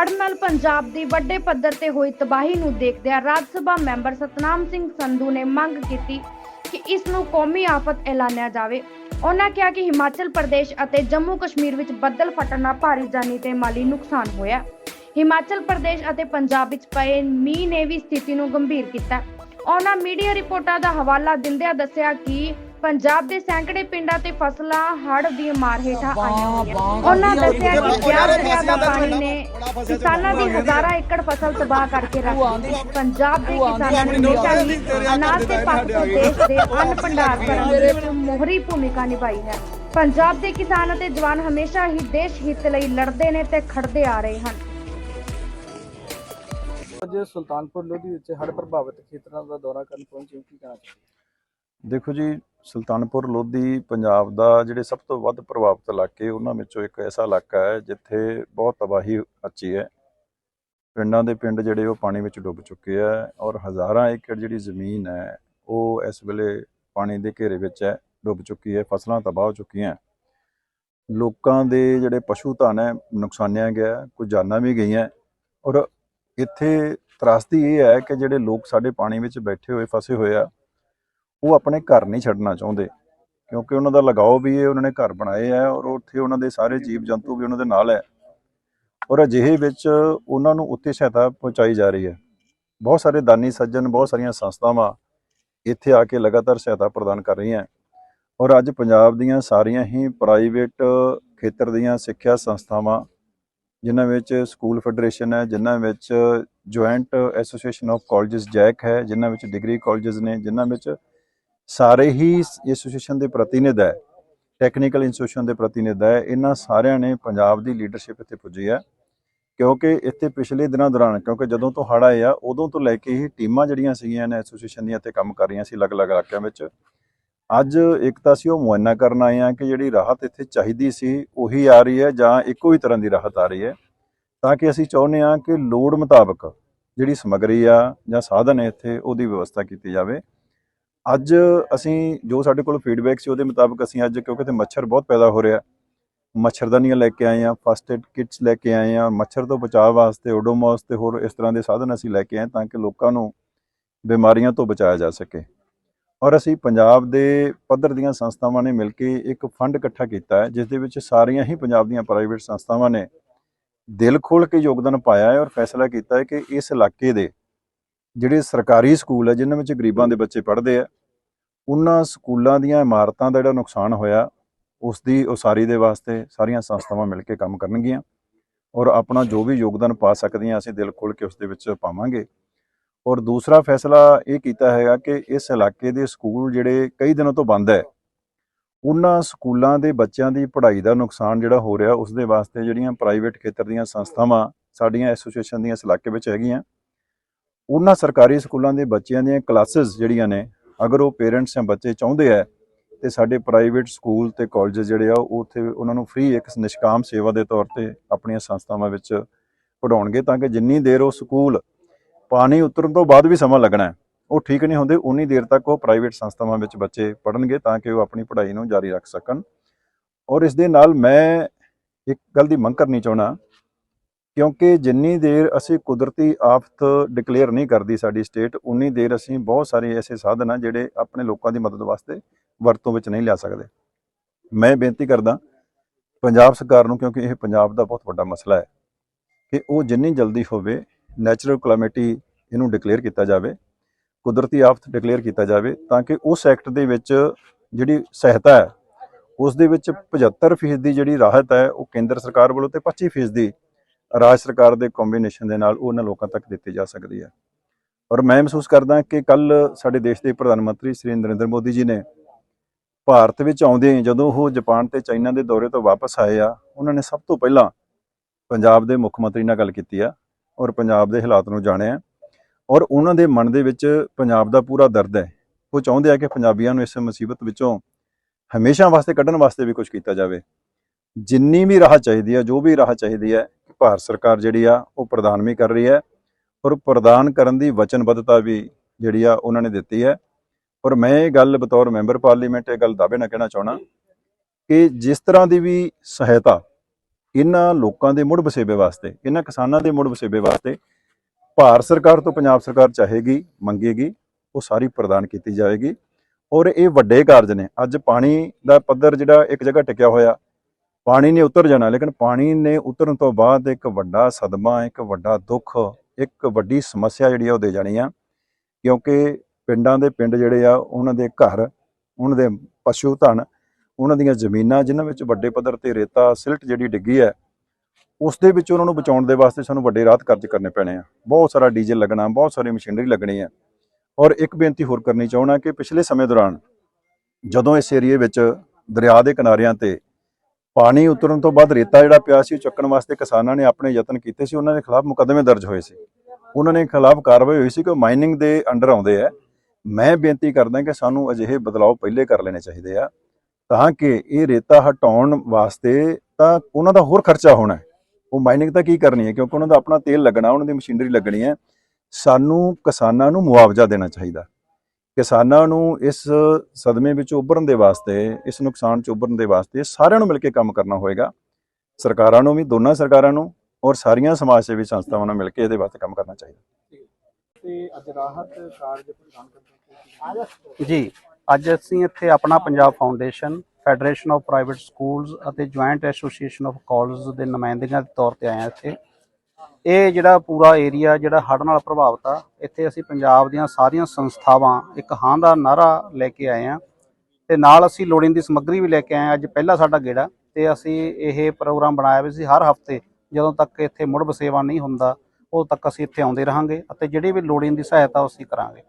ਹੜ੍ਹ ਨਾਲ ਪੰਜਾਬ ਦੀ ਵੱਡੇ ਪੱਧਰ ਤੇ ਹੋਈ ਤਬਾਹੀ ਨੂੰ ਦੇਖਦਿਆਂ ਰਾਜ ਸਭਾ ਮੈਂਬਰ ਸਤਨਾਮ ਸਿੰਘ ਸੰਧੂ ਨੇ ਮੰਗ ਕੀਤੀ ਕਿ ਇਸ ਨੂੰ ਕੌਮੀ ਆਫਤ ਐਲਾਨਿਆ ਜਾਵੇ। ਉਹਨਾਂ ਕਿਹਾ ਕਿ ਹਿਮਾਚਲ ਪ੍ਰਦੇਸ਼ ਅਤੇ ਜੰਮੂ ਕਸ਼ਮੀਰ ਵਿੱਚ ਬੱਦਲ ਫਟਣ ਨਾਲ ਭਾਰੀ ਜਾਨੀ ਤੇ ਮਾਲੀ ਨੁਕਸਾਨ ਹੋਇਆ। ਹਿਮਾਚਲ ਪ੍ਰਦੇਸ਼ ਅਤੇ ਪੰਜਾਬ ਵਿੱਚ ਪਏ ਮੀਂਹ ਨੇ ਵੀ ਸਥਿਤੀ ਨੂੰ ਗੰਭੀਰ ਕੀਤਾ। ਉਹਨਾਂ ਮੀਡੀਆ ਰਿਪੋਰਟਾਂ ਦਾ ਹਵਾਲਾ ਦਿੰਦਿਆਂ ਦੱਸਿਆ ਕਿ ਪੰਜਾਬ ਦੇ ਸੈਂਕੜੇ ਪਿੰਡਾਂ ਤੇ ਫਸਲਾਂ ਹੜ੍ਹ ਦੀ ਮਾਰ ਹੇਠਾਂ ਆਈਆਂ ਹੋਈਆਂ। ਉਹਨਾਂ ਦੱਸਿਆ ਕਿ ਦਰਿਆ ਦਾ ਪਾਣੀ ਨੇ ਕਿਸਾਨਾਂ ਦੀ ਹਜ਼ਾਰਾਂ ਏਕੜ ਫਸਲ ਤਬਾਹ ਕਰਕੇ ਰੱਖ ਦਿੱਤੀ। ਪੰਜਾਬ ਦੇ ਕਿਸਾਨਾਂ ਨੇ ਹਮੇਸ਼ਾ ਹੀ ਅਨਾਜ ਦੇ ਪੱਖ ਤੋਂ ਦੇਸ਼ ਦੇ ਅੰਨ ਭੰਡਾਰ ਕਰਨ ਵਿੱਚ ਮੋਹਰੀ ਭੂਮਿਕਾ ਨਿਭਾਈ ਹੈ। ਪੰਜਾਬ ਦੇ ਕਿਸਾਨ ਅਤੇ ਜਵਾਨ ਹਮੇਸ਼ਾ ਹੀ ਦੇਸ਼ ਹਿੱਤ ਲਈ ਲੜਦੇ ਨੇ ਤੇ ਖੜਦੇ ਆ ਰਹੇ ਹਨ। ਅੱਜ ਸੁਲਤਾਨਪੁਰ ਲੋਧੀ ਵਿੱਚ ਹੜ੍ਹ ਪ੍ਰਭਾਵਿਤ ਖੇਤਰਾਂ ਦਾ ਦੌਰਾ ਕਰਨ ਪਹੁੰਚੇ ਹੋ, ਕੀ ਕਹਿਣਾ ਚਾਹੁੰਦੇ ਦੇਖੋ ਜੀ ਸੁਲਤਾਨਪੁਰ ਲੋਧੀ ਪੰਜਾਬ ਦਾ ਜਿਹੜੇ ਸਭ ਤੋਂ ਵੱਧ ਪ੍ਰਭਾਵਿਤ ਇਲਾਕੇ, ਉਹਨਾਂ ਵਿੱਚੋਂ ਇੱਕ ਐਸਾ ਇਲਾਕਾ ਹੈ ਜਿੱਥੇ ਬਹੁਤ ਤਬਾਹੀ ਅੱਛੀ ਹੈ। ਪਿੰਡਾਂ ਦੇ ਪਿੰਡ ਜਿਹੜੇ ਉਹ ਪਾਣੀ ਵਿੱਚ ਡੁੱਬ ਚੁੱਕੇ ਆ ਔਰ ਹਜ਼ਾਰਾਂ ਏਕੜ ਜਿਹੜੀ ਜ਼ਮੀਨ ਹੈ, ਉਹ ਇਸ ਵੇਲੇ ਪਾਣੀ ਦੇ ਘੇਰੇ ਵਿੱਚ ਹੈ, ਡੁੱਬ ਚੁੱਕੀ ਹੈ, ਫਸਲਾਂ ਤਬਾਹ ਹੋ ਚੁੱਕੀਆਂ ਲੋਕਾਂ ਦੇ ਜਿਹੜੇ ਪਸ਼ੂ ਧਨ ਹੈ, ਨੁਕਸਾਨਿਆ ਗਿਆ ਕੁਝ ਜਾਨਾਂ ਵੀ ਗਈਆਂ ਔਰ ਇੱਥੇ ਤਰਾਸਦੀ ਇਹ ਹੈ ਕਿ ਜਿਹੜੇ ਲੋਕ ਸਾਡੇ ਪਾਣੀ ਵਿੱਚ ਬੈਠੇ ਹੋਏ, ਫਸੇ ਹੋਏ ਆ ਉਹ ਆਪਣੇ ਘਰ ਨਹੀਂ ਛੱਡਣਾ ਚਾਹੁੰਦੇ, ਕਿਉਂਕਿ ਉਹਨਾਂ ਦਾ ਲਗਾਓ ਵੀ ਹੈ ਉਹਨਾਂ ਨੇ ਘਰ ਬਣਾਏ ਆ ਔਰ ਉੱਥੇ ਉਹਨਾਂ ਦੇ ਸਾਰੇ ਜੀਵ ਜੰਤੂ ਵੀ ਉਹਨਾਂ ਦੇ ਨਾਲ ਹੈ। ਔਰ ਅਜਿਹੇ ਵਿੱਚ ਉਹਨਾਂ ਨੂੰ ਉੱਤੇ ਸਹਾਇਤਾ ਪਹੁੰਚਾਈ ਜਾ ਰਹੀ ਹੈ। ਬਹੁਤ ਸਾਰੇ ਦਾਨੀ ਸੱਜਣ, ਬਹੁਤ ਸਾਰੀਆਂ ਸੰਸਥਾਵਾਂ ਇੱਥੇ ਆ ਕੇ ਲਗਾਤਾਰ ਸਹਾਇਤਾ ਪ੍ਰਦਾਨ ਕਰ ਰਹੀਆਂ। ਔਰ ਅੱਜ ਪੰਜਾਬ ਦੀਆਂ ਸਾਰੀਆਂ ਹੀ ਪ੍ਰਾਈਵੇਟ ਖੇਤਰ ਦੀਆਂ ਸਿੱਖਿਆ ਸੰਸਥਾਵਾਂ, ਜਿਨ੍ਹਾਂ ਵਿੱਚ ਸਕੂਲ ਫੈਡਰੇਸ਼ਨ ਹੈ, ਜਿਨ੍ਹਾਂ ਵਿੱਚ joint association of colleges JAC ਹੈ, ਜਿਨ੍ਹਾਂ ਵਿੱਚ ਡਿਗਰੀ ਕਾਲਜਸ ਨੇ, ਜਿਨ੍ਹਾਂ ਵਿੱਚ ਸਾਰੇ ਹੀ ਐਸੋਸੀਏਸ਼ਨ ਦੇ ਪ੍ਰਤੀਨਿਧ ਹੈ ਟੈਕਨੀਕਲ ਇੰਸਟੀਟਿਊਸ਼ਨ ਦੇ ਪ੍ਰਤੀਨਿਧ ਹੈ, ਇਹਨਾਂ ਸਾਰਿਆਂ ਨੇ ਪੰਜਾਬ ਦੀ ਲੀਡਰਸ਼ਿਪ ਇੱਥੇ ਪੁੱਜੀ ਹੈ। ਕਿਉਂਕਿ ਇੱਥੇ ਪਿਛਲੇ ਦਿਨਾਂ ਦੌਰਾਨ, ਕਿਉਂਕਿ ਜਦੋਂ ਤੋਂ ਹੜ੍ਹ ਆਏ ਆ, ਉਦੋਂ ਤੋਂ ਲੈ ਕੇ ਹੀ ਟੀਮਾਂ ਜਿਹੜੀਆਂ ਸੀਗੀਆਂ ਨੇ ਐਸੋਸੀਏਸ਼ਨ ਦੀਆਂ ਇੱਥੇ ਕੰਮ ਕਰ ਰਹੀਆਂ ਸੀ ਅਲੱਗ-ਅਲੱਗ ਇਲਾਕਿਆਂ ਵਿੱਚ। ਅੱਜ ਇੱਕ ਤਾਂ ਅਸੀਂ ਉਹ ਮੁਆਇਨਾ ਕਰਨ ਆਏ ਆ ਕਿ ਜਿਹੜੀ ਰਾਹਤ ਇੱਥੇ ਚਾਹੀਦੀ ਸੀ, ਉਹੀ ਆ ਰਹੀ ਹੈ ਜਾਂ ਇੱਕੋ ਹੀ ਤਰ੍ਹਾਂ ਦੀ ਰਾਹਤ ਆ ਰਹੀ ਹੈ। ਤਾਂ ਕਿ ਅਸੀਂ ਚਾਹੁੰਦੇ ਆ ਕਿ ਲੋੜ ਮੁਤਾਬਕ ਜਿਹੜੀ ਸਮੱਗਰੀ ਆ ਜਾਂ ਸਾਧਨ ਹੈ ਇੱਥੇ, ਉਹਦੀ ਵਿਵਸਥਾ ਕੀਤੀ ਜਾਵੇ। ਅੱਜ ਅਸੀਂ ਜੋ ਸਾਡੇ ਕੋਲ ਫੀਡਬੈਕ ਸੀ ਉਹਦੇ ਮੁਤਾਬਕ ਅਸੀਂ ਅੱਜ ਕਿਉਂਕਿ ਤੇ ਮੱਛਰ ਬਹੁਤ ਪੈਦਾ ਹੋ ਰਿਹਾ ਮੱਛਰਦਾਨੀਆਂ ਲੈ ਕੇ ਆਏ ਆ ਫਸਟ ਏਡ ਕਿਟਸ ਲੈ ਕੇ ਆਏ ਆ ਮੱਛਰ ਤੋਂ ਬਚਾਅ ਵਾਸਤੇ ਓਡੋਮੋਸ ਤੇ ਹੋਰ ਇਸ ਤਰ੍ਹਾਂ ਦੇ ਸਾਧਨ ਅਸੀਂ ਲੈ ਕੇ ਆਏ ਤਾਂ ਕਿ ਲੋਕਾਂ ਨੂੰ ਬਿਮਾਰੀਆਂ ਤੋਂ ਬਚਾਇਆ ਜਾ ਸਕੇ। ਔਰ ਅਸੀਂ ਪੰਜਾਬ ਦੇ ਪੱਧਰ ਦੀਆਂ ਸੰਸਥਾਵਾਂ ਨੇ ਮਿਲ ਕੇ ਇੱਕ ਫੰਡ ਇਕੱਠਾ ਕੀਤਾ ਹੈ ਜਿਸ ਦੇ ਵਿੱਚ ਸਾਰੀਆਂ ਹੀ ਪੰਜਾਬ ਦੀਆਂ ਪ੍ਰਾਈਵੇਟ ਸੰਸਥਾਵਾਂ ਨੇ ਦਿਲ ਖੋਲ ਕੇ ਯੋਗਦਾਨ ਪਾਇਆ ਹੈ ਔਰ ਫੈਸਲਾ ਕੀਤਾ ਹੈ ਕਿ ਇਸ ਇਲਾਕੇ ਦੇ ਜਿਹੜੇ ਸਰਕਾਰੀ ਸਕੂਲ ਹੈ ਜਿਨ੍ਹਾਂ ਵਿੱਚ ਗਰੀਬਾਂ ਦੇ ਬੱਚੇ ਪੜ੍ਹਦੇ ਆ, ਉਹਨਾਂ ਸਕੂਲਾਂ ਦੀਆਂ ਇਮਾਰਤਾਂ ਦਾ ਜਿਹੜਾ ਨੁਕਸਾਨ ਹੋਇਆ ਉਸ ਦੀ ਉਸਾਰੀ ਦੇ ਵਾਸਤੇ ਸਾਰੀਆਂ ਸੰਸਥਾਵਾਂ ਮਿਲ ਕੇ ਕੰਮ ਕਰਨਗੀਆਂ ਔਰ ਆਪਣਾ ਜੋ ਵੀ ਯੋਗਦਾਨ ਪਾ ਸਕਦੀਆਂ, ਅਸੀਂ ਦਿਲ ਖੋਲ ਕੇ ਉਸ ਦੇ ਵਿੱਚ ਪਾਵਾਂਗੇ। ਔਰ ਦੂਸਰਾ ਫੈਸਲਾ ਇਹ ਕੀਤਾ ਹੈਗਾ ਕਿ ਇਸ ਇਲਾਕੇ ਦੇ ਸਕੂਲ ਜਿਹੜੇ ਕਈ ਦਿਨਾਂ ਤੋਂ ਬੰਦ ਹੈ, ਉਹਨਾਂ ਸਕੂਲਾਂ ਦੇ ਬੱਚਿਆਂ ਦੀ ਪੜ੍ਹਾਈ ਦਾ ਨੁਕਸਾਨ ਜਿਹੜਾ ਹੋ ਰਿਹਾ ਉਸ ਦੇ ਵਾਸਤੇ ਜਿਹੜੀਆਂ ਪ੍ਰਾਈਵੇਟ ਖੇਤਰ ਦੀਆਂ ਸੰਸਥਾਵਾਂ ਸਾਡੀਆਂ ਐਸੋਸੀਏਸ਼ਨ ਦੀਆਂ ਇਸ ਇਲਾਕੇ ਵਿੱਚ ਹੈਗੀਆਂ ਉਹਨਾਂ ਸਰਕਾਰੀ ਸਕੂਲਾਂ ਦੇ ਬੱਚਿਆਂ ਦੀਆਂ ਕਲਾਸਿਸ ਜਿਹੜੀਆਂ ਨੇ, ਅਗਰ ਉਹ ਪੇਰੈਂਟਸ ਜਾਂ ਬੱਚੇ ਚਾਹੁੰਦੇ ਆ ਤੇ ਸਾਡੇ ਪ੍ਰਾਈਵੇਟ ਸਕੂਲ ਤੇ ਕਾਲਜ ਜਿਹੜੇ ਆ, ਉਹ ਉੱਥੇ ਉਹਨਾਂ ਨੂੰ ਫ੍ਰੀ ਇੱਕ ਨਿਸ਼ਕਾਮ ਸੇਵਾ ਦੇ ਤੌਰ ਤੇ ਆਪਣੀਆਂ ਸੰਸਥਾਵਾਂ ਵਿੱਚ ਪੜਾਉਣਗੇ ਤਾਂ ਕਿ ਜਿੰਨੀ ਦੇਰ ਉਹ ਸਕੂਲ ਪਾਣੀ ਉਤਰਨ ਤੋਂ ਬਾਅਦ ਵੀ ਸਮਾਂ ਲੱਗਣਾ ਉਹ ਠੀਕ ਨਹੀਂ ਹੁੰਦੇ, ਉਨੀ ਦੇਰ ਤੱਕ ਉਹ ਪ੍ਰਾਈਵੇਟ ਸੰਸਥਾਵਾਂ ਵਿੱਚ ਬੱਚੇ ਪੜਨਗੇ ਤਾਂ ਕਿ ਉਹ ਆਪਣੀ ਪੜ੍ਹਾਈ ਨੂੰ ਜਾਰੀ ਰੱਖ ਸਕਣ। ਔਰ ਇਸ ਦੇ ਨਾਲ ਮੈਂ ਇੱਕ ਗੱਲ ਦੀ ਮੰਗ ਕਰਨੀ ਚਾਹਣਾ ਕਿਉਂਕਿ ਜਿੰਨੀ ਦੇਰ ਅਸੀਂ ਕੁਦਰਤੀ ਆਫਤ ਡਿਕਲੇਅਰ ਨਹੀਂ ਕਰਦੀ ਸਾਡੀ ਸਟੇਟ ਉਨੀ ਦੇਰ ਅਸੀਂ ਬਹੁਤ ਸਾਰੇ ਐਸੇ ਸਾਧਨ ਆ ਜਿਹੜੇ ਆਪਣੇ ਲੋਕਾਂ ਦੀ ਮਦਦ ਵਾਸਤੇ ਵਰਤੋਂ ਵਿੱਚ ਨਹੀਂ ਲਿਆ ਸਕਦੇ। ਮੈਂ ਬੇਨਤੀ ਕਰਦਾ ਪੰਜਾਬ ਸਰਕਾਰ ਨੂੰ, ਕਿਉਂਕਿ ਇਹ ਪੰਜਾਬ ਦਾ ਬਹੁਤ ਵੱਡਾ ਮਸਲਾ ਹੈ, ਕਿ ਉਹ ਜਿੰਨੀ ਜਲਦੀ ਹੋਵੇ ਨੈਚੁਰਲ ਕਲੈਮਿਟੀ ਇਹਨੂੰ ਡਿਕਲੇਅਰ ਕੀਤਾ ਜਾਵੇ, ਕੁਦਰਤੀ ਆਫਤ ਡਿਕਲੇਅਰ ਕੀਤਾ ਜਾਵੇ, ਤਾਂ ਕਿ ਉਸ ਐਕਟ ਦੇ ਵਿੱਚ ਜਿਹੜੀ ਸਹਾਇਤਾ ਹੈ, ਉਸ ਦੇ ਵਿੱਚ 75% ਦੀ ਜਿਹੜੀ ਰਾਹਤ ਹੈ, ਉਹ ਕੇਂਦਰ ਸਰਕਾਰ ਵੱਲੋਂ ਤੇ 25% ਦੀ ਰਾਜ ਸਰਕਾਰ ਦੇ ਕੰਬੀਨੇਸ਼ਨ ਦੇ ਨਾਲ ਉਹਨਾਂ ਲੋਕਾਂ ਤੱਕ ਦਿੱਤੀ ਜਾ ਸਕਦੀ ਹੈ। ਔਰ ਮੈਂ ਮਹਿਸੂਸ ਕਰਦਾ ਕਿ ਕੱਲ ਸਾਡੇ ਦੇਸ਼ ਦੇ ਪ੍ਰਧਾਨ ਮੰਤਰੀ ਸ੍ਰੀ ਨਰਿੰਦਰ ਮੋਦੀ ਜੀ ਨੇ ਭਾਰਤ ਵਿੱਚ ਆਉਂਦੇ ਜਦੋਂ ਉਹ ਜਾਪਾਨ ਤੇ ਚਾਈਨਾ ਦੇ ਦੌਰੇ ਤੋਂ ਵਾਪਸ ਆਏ ਆ, ਉਹਨਾਂ ਨੇ ਸਭ ਤੋਂ ਪਹਿਲਾਂ ਪੰਜਾਬ ਦੇ ਮੁੱਖ ਮੰਤਰੀ ਨਾਲ ਗੱਲ ਕੀਤੀ ਆ ਔਰ ਪੰਜਾਬ ਦੇ ਹਾਲਾਤ ਨੂੰ ਜਾਣਿਆ। ਔਰ ਉਹਨਾਂ ਦੇ ਮਨ ਦੇ ਵਿੱਚ ਪੰਜਾਬ ਦਾ ਪੂਰਾ ਦਰਦ ਹੈ। ਉਹ ਚਾਹੁੰਦੇ ਆ ਕਿ ਪੰਜਾਬੀਆਂ ਨੂੰ ਇਸ ਮੁਸੀਬਤ ਵਿੱਚੋਂ ਹਮੇਸ਼ਾ ਵਾਸਤੇ ਕੱਢਣ ਵਾਸਤੇ ਵੀ ਕੁਝ ਕੀਤਾ ਜਾਵੇ। ਜਿੰਨੀ ਵੀ ਰਾਹ ਚਾਹੀਦੀ ਹੈ ਜੋ ਵੀ ਰਾਹ ਚਾਹੀਦੀ ਹੈ ਭਾਰਤ ਸਰਕਾਰ ਜਿਹੜੀ ਆ, ਉਹ ਪ੍ਰਦਾਨ ਵੀ ਕਰ ਰਹੀ ਹੈ ਔਰ ਪ੍ਰਦਾਨ ਕਰਨ ਦੀ ਵਚਨਬੱਧਤਾ ਵੀ ਜਿਹੜੀ ਆ, ਉਹਨਾਂ ਨੇ ਦਿੱਤੀ ਹੈ। ਔਰ ਮੈਂ ਇਹ ਗੱਲ ਬਤੌਰ ਮੈਂਬਰ ਪਾਰਲੀਮੈਂਟ, ਇਹ ਗੱਲ ਦਾਅਵੇ ਨਾਲ ਕਹਿਣਾ ਚਾਹਣਾ ਕਿ ਜਿਸ ਤਰ੍ਹਾਂ ਦੀ ਵੀ ਸਹਾਇਤਾ ਇਹਨਾਂ ਲੋਕਾਂ ਦੇ ਮੁੜ ਵਸੇਬੇ ਵਾਸਤੇ ਇਹਨਾਂ ਕਿਸਾਨਾਂ ਦੇ ਮੁੜ ਵਸੇਬੇ ਵਾਸਤੇ ਭਾਰਤ ਸਰਕਾਰ ਤੋਂ ਪੰਜਾਬ ਸਰਕਾਰ ਚਾਹੇਗੀ, ਮੰਗੇਗੀ, ਉਹ ਸਾਰੀ ਪ੍ਰਦਾਨ ਕੀਤੀ ਜਾਏਗੀ। ਔਰ ਇਹ ਵੱਡੇ ਕਾਰਜ ਨੇ। ਅੱਜ ਪਾਣੀ ਦਾ ਪੱਧਰ ਜਿਹੜਾ ਇੱਕ ਜਗ੍ਹਾ ਟਿਕਿਆ ਹੋਇਆ ਪਾਣੀ ਨੇ ਉਤਰ ਜਾਣਾ, ਲੇਕਿਨ ਪਾਣੀ ਨੇ ਉਤਰਨ ਤੋਂ ਬਾਅਦ ਇੱਕ ਵੱਡਾ ਸਦਮਾ, ਇੱਕ ਵੱਡਾ ਦੁੱਖ, ਇੱਕ ਵੱਡੀ ਸਮੱਸਿਆ ਜਿਹੜੀ ਆ ਉਹ ਦੇ ਜਾਣੀ ਆ, ਕਿਉਂਕਿ ਪਿੰਡਾਂ ਦੇ ਪਿੰਡ ਜਿਹੜੇ ਆ, ਉਹਨਾਂ ਦੇ ਘਰ, ਉਹਨਾਂ ਦੇ ਪਸ਼ੂ ਧਨ, ਉਹਨਾਂ ਦੀਆਂ ਜ਼ਮੀਨਾਂ ਜਿਨ੍ਹਾਂ ਵਿੱਚ ਵੱਡੇ ਪੱਧਰ ਤੇ ਰੇਤਾ, ਸਿਲਟ ਜਿਹੜੀ ਡਿੱਗੀ ਹੈ ਉਸ ਦੇ ਵਿੱਚ ਉਹਨਾਂ ਨੂੰ ਬਚਾਉਣ ਦੇ ਵਾਸਤੇ ਸਾਨੂੰ ਵੱਡੇ ਰਾਹਤ ਕਰਜ਼ ਕਰਨੇ ਪੈਣੇ ਆ। ਬਹੁਤ ਸਾਰਾ ਡੀਜ਼ਲ ਲੱਗਣਾ, ਬਹੁਤ ਸਾਰੀ ਮਸ਼ੀਨਰੀ ਲੱਗਣੀ ਹੈ ਔਰ ਇੱਕ ਬੇਨਤੀ ਹੋਰ ਕਰਨੀ ਚਾਹਣਾ ਕਿ ਪਿਛਲੇ ਸਮੇਂ ਦੌਰਾਨ ਜਦੋਂ ਇਸ ਏਰੀਏ ਵਿੱਚ ਦਰਿਆ ਦੇ ਕਿਨਾਰਿਆਂ ਤੇ ਪਾਣੀ ਉਤਰਨ ਤੋਂ ਬਾਅਦ ਰੇਤਾ ਜਿਹੜਾ ਪਿਆ ਸੀ, ਉਹ ਚੱਕਣ ਵਾਸਤੇ ਕਿਸਾਨਾਂ ਨੇ ਆਪਣੇ ਯਤਨ ਕੀਤੇ ਸੀ, ਉਹਨਾਂ ਦੇ ਖਿਲਾਫ ਮੁਕੱਦਮੇ ਦਰਜ ਹੋਏ ਸੀ। ਉਹਨਾਂ ਨੇ ਖਿਲਾਫ ਕਾਰਵਾਈ ਹੋਈ ਸੀ ਕਿ ਮਾਈਨਿੰਗ ਦੇ ਅੰਡਰ ਆਉਂਦੇ ਆ। ਮੈਂ ਬੇਨਤੀ ਕਰਦਾ ਕਿ ਸਾਨੂੰ ਅਜਿਹੇ ਬਦਲਾਅ ਪਹਿਲੇ ਕਰ ਲੈਣੇ ਚਾਹੀਦੇ ਆ, ਤਾਂ ਕਿ ਇਹ ਰੇਤਾ ਹਟਾਉਣ ਵਾਸਤੇ ਤਾਂ ਉਹਨਾਂ ਦਾ ਹੋਰ ਖਰਚਾ ਹੋਣਾ ਉਹ ਮਾਈਨਿੰਗ ਤਾਂ ਕੀ ਕਰਨੀ ਹੈ? ਕਿਉਂਕਿ ਉਹਨਾਂ ਦਾ ਆਪਣਾ ਤੇਲ ਲੱਗਣਾ, ਉਹਨਾਂ ਦੀ ਮਸ਼ੀਨਰੀ ਲੱਗਣੀ ਹੈ। ਸਾਨੂੰ ਕਿਸਾਨਾਂ ਨੂੰ ਮੁਆਵਜ਼ਾ ਦੇਣਾ ਚਾਹੀਦਾ। ਕਿਸਾਨਾਂ ਨੂੰ ਇਸ ਸਦਮੇ ਵਿੱਚ ਉੱਭਰਨ ਦੇ ਵਾਸਤੇ ਇਸ ਨੁਕਸਾਨ 'ਚ ਉੱਭਰਨ ਦੇ ਵਾਸਤੇ ਸਾਰਿਆਂ ਨੂੰ ਮਿਲ ਕੇ ਕੰਮ ਕਰਨਾ ਹੋਏਗਾ। ਸਰਕਾਰਾਂ ਨੂੰ ਵੀ ਦੋਨਾਂ ਸਰਕਾਰਾਂ ਨੂੰ ਔਰ ਸਾਰੀਆਂ ਸਮਾਜ ਸੇਵੀ ਸੰਸਥਾਵਾਂ ਨਾਲ ਮਿਲ ਕੇ ਇਹਦੇ ਵਾਸਤੇ ਕੰਮ ਕਰਨਾ ਚਾਹੀਦਾ। ਤੇ ਅੱਜ ਰਾਹਤ ਕਾਰਜ ਪ੍ਰਦਾਨ ਕਰਦੇ ਜੀ ਅੱਜ ਅਸੀਂ ਇੱਥੇ ਆਪਣਾ Punjab foundation federation of private schools ਅਤੇ ਜੁਆਇੰਟ ਐਸੋਸੀਏਸ਼ਨ ਆਫ ਕਾਲਜਸ ਦੇ ਨੁਮਾਇੰਦਿਆਂ ਦੇ ਤੌਰ ਤੇ ਆਏ ਹਾਂ ਇੱਥੇ। ਇਹ ਜਿਹੜਾ ਪੂਰਾ ਏਰੀਆ, ਜਿਹੜਾ ਹੜ੍ਹ ਨਾਲ ਪ੍ਰਭਾਵਿਤ ਆ, ਇੱਥੇ ਅਸੀਂ ਪੰਜਾਬ ਦੀਆਂ ਸਾਰੀਆਂ ਸੰਸਥਾਵਾਂ ਇੱਕ ਹਾਂ ਦਾ ਨਾਰਾ ਲੈ ਕੇ ਆਏ ਹਾਂ ਤੇ ਨਾਲ ਅਸੀਂ ਲੋੜੀਂਦੀ ਸਮੱਗਰੀ ਵੀ ਲੈ ਕੇ ਆਏ ਹਾਂ। ਅੱਜ ਪਹਿਲਾ ਸਾਡਾ ਗੇੜਾ ਤੇ ਅਸੀਂ ਇਹ ਪ੍ਰੋਗਰਾਮ ਬਣਾਇਆ ਵੀ ਸੀ ਹਰ ਹਫ਼ਤੇ। ਜਦੋਂ ਤੱਕ ਇੱਥੇ ਮੁੜ ਵਸੇਵਾ ਨਹੀਂ ਹੁੰਦਾ, ਉਦੋਂ ਤੱਕ ਅਸੀਂ ਇੱਥੇ ਆਉਂਦੇ ਰਹਾਂਗੇ ਅਤੇ ਜਿਹੜੀ ਵੀ ਲੋੜੀਂਦੀ ਸਹਾਇਤਾ ਅਸੀਂ ਕਰਾਂਗੇ।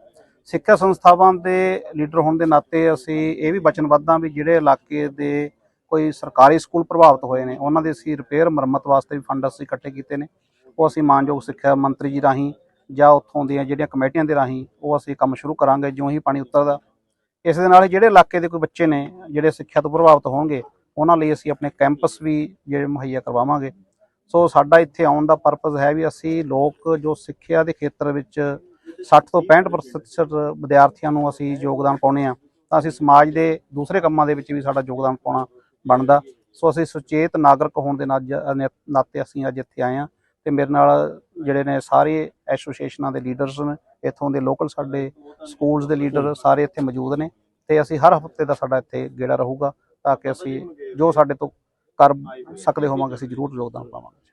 ਸਿੱਖਿਆ ਸੰਸਥਾਵਾਂ ਦੇ ਲੀਡਰ ਹੋਣ ਦੇ ਨਾਤੇ ਅਸੀਂ ਇਹ ਵੀ ਵਚਨਬੱਧ ਹਾਂ ਵੀ ਜਿਹੜੇ ਇਲਾਕੇ ਦੇ ਕੋਈ ਸਰਕਾਰੀ ਸਕੂਲ ਪ੍ਰਭਾਵਿਤ ਹੋਏ ਨੇ, ਉਹਨਾਂ ਦੇ ਅਸੀਂ ਰਿਪੇਅਰ ਮੁਰੰਮਤ ਵਾਸਤੇ ਵੀ ਫੰਡ ਅਸੀਂ ਇਕੱਠੇ ਕੀਤੇ ਨੇ। ਉਹ ਅਸੀਂ ਮਾਨਯੋਗ ਸਿੱਖਿਆ ਮੰਤਰੀ ਜੀ ਰਾਹੀਂ ਜਾਂ ਉੱਥੋਂ ਦੀਆਂ ਜਿਹੜੀਆਂ ਕਮੇਟੀਆਂ ਦੇ ਰਾਹੀਂ ਉਹ ਅਸੀਂ ਕੰਮ ਸ਼ੁਰੂ ਕਰਾਂਗੇ, ਜਿਉਂ ਹੀ ਪਾਣੀ ਉਤਰਦਾ। ਇਸ ਦੇ ਨਾਲ ਹੀ ਜਿਹੜੇ ਇਲਾਕੇ ਦੇ ਕੋਈ ਬੱਚੇ ਨੇ, ਜਿਹੜੇ ਸਿੱਖਿਆ ਤੋਂ ਪ੍ਰਭਾਵਿਤ ਹੋਣਗੇ, ਉਹਨਾਂ ਲਈ ਅਸੀਂ ਆਪਣੇ ਕੈਂਪਸ ਵੀ ਜਿਹੜੇ ਮੁਹੱਈਆ ਕਰਵਾਵਾਂਗੇ। ਸੋ ਸਾਡਾ ਇੱਥੇ ਆਉਣ ਦਾ ਪਰਪਸ ਹੈ ਵੀ ਅਸੀਂ ਲੋਕ ਜੋ ਸਿੱਖਿਆ ਦੇ ਖੇਤਰ ਵਿੱਚ 60 ਤੋਂ 65% ਵਿਦਿਆਰਥੀਆਂ ਨੂੰ ਅਸੀਂ ਯੋਗਦਾਨ ਪਾਉਨੇ ਆ ਤਾਂ ਅਸੀਂ ਸਮਾਜ ਦੇ ਦੂਸਰੇ ਕੰਮਾਂ ਦੇ ਵਿੱਚ ਵੀ ਸਾਡਾ ਯੋਗਦਾਨ ਪਾਉਣਾ ਬਣਦਾ। ਸੋ ਅਸੀਂ ਸੁਚੇਤ ਨਾਗਰਿਕ ਹੋਣ ਦੇ ਨਾਜ- ਨਾਤੇ ਅਸੀਂ ਅੱਜ ਇੱਥੇ ਆਏ ਆ ਤੇ ਮੇਰੇ ਨਾਲ ਜਿਹੜੇ ਨੇ ਸਾਰੇ ਐਸੋਸੀਏਸ਼ਨਾਂ ਦੇ ਲੀਡਰਸ ਨੇ, ਇੱਥੋਂ ਦੇ ਲੋਕਲ ਸਾਡੇ ਸਕੂਲਸ ਦੇ ਲੀਡਰ ਸਾਰੇ ਇੱਥੇ ਮੌਜੂਦ ਨੇ ਤੇ ਅਸੀਂ ਹਰ ਹਫ਼ਤੇ ਦਾ ਸਾਡਾ ਇੱਥੇ ਗੇੜਾ ਰਹੂਗਾ ਤਾਂ ਕਿ ਅਸੀਂ ਜੋ ਸਾਡੇ ਤੋਂ ਕਰ ਸਕਦੇ ਹੋਵਾਂਗੇ, ਅਸੀਂ ਜ਼ਰੂਰ ਯੋਗਦਾਨ ਪਾਵਾਂਗੇ।